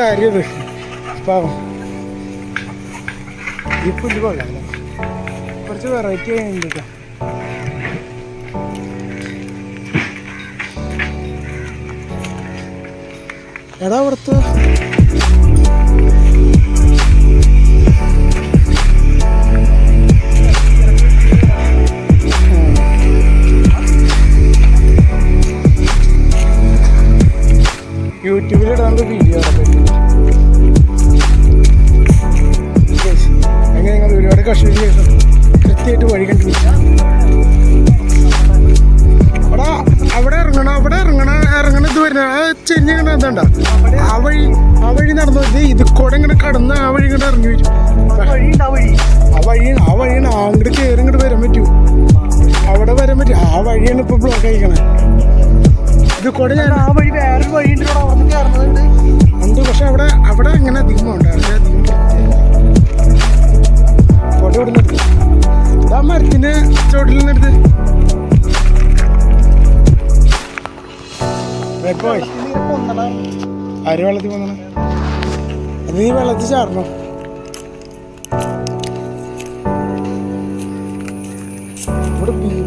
കാര്യത് പാവം. ഈ പുല്ല് കൊള്ളാം കുറച്ച് വെറൈറ്റി ഉണ്ട് കേട്ടോ എടാ പുറത്ത് യൂട്യൂബിലിടാണ്ട് വീഡിയോ കഷ്ടത്തിന് ശേഷം കൃത്യമായിട്ട് വഴി കണ്ടുപിടിച്ചു. അവിടെ അവിടെ ഇറങ്ങണം അവിടെ ഇറങ്ങണ ഇറങ്ങണ ഇത് വരുന്ന ആ ചെഞ്ഞ എന്താണ്ട ആ വഴി ആ വഴി നടന്നു. ഇത് കൂടെ ഇങ്ങനെ കടന്ന് ആ വഴി ഇങ്ങോട്ട് ഇറങ്ങി വരും. ആ വഴി ആ വഴിയാണ് ആ അങ്ങോട്ട് കയറി ഇങ്ങോട്ട് വരാൻ പറ്റൂ. അവിടെ വരാൻ പറ്റും. ആ വഴിയാണ് ഇപ്പൊ ബ്ലോക്ക് ആയിക്കണേ. ഇത് കൂടെ ഞാൻ ആ വഴി വേറൊരു വഴിയുണ്ട് ഇവിടെ അവിടെ കയറുന്നുണ്ട് ചോട്ടിൽ കൊന്നണം ആര് വെള്ളത്തിൽ വന്നണ അത് നീ വെള്ളത്തിൽ ചാടണം? ഇവിടെ ബീർ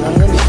Thank you.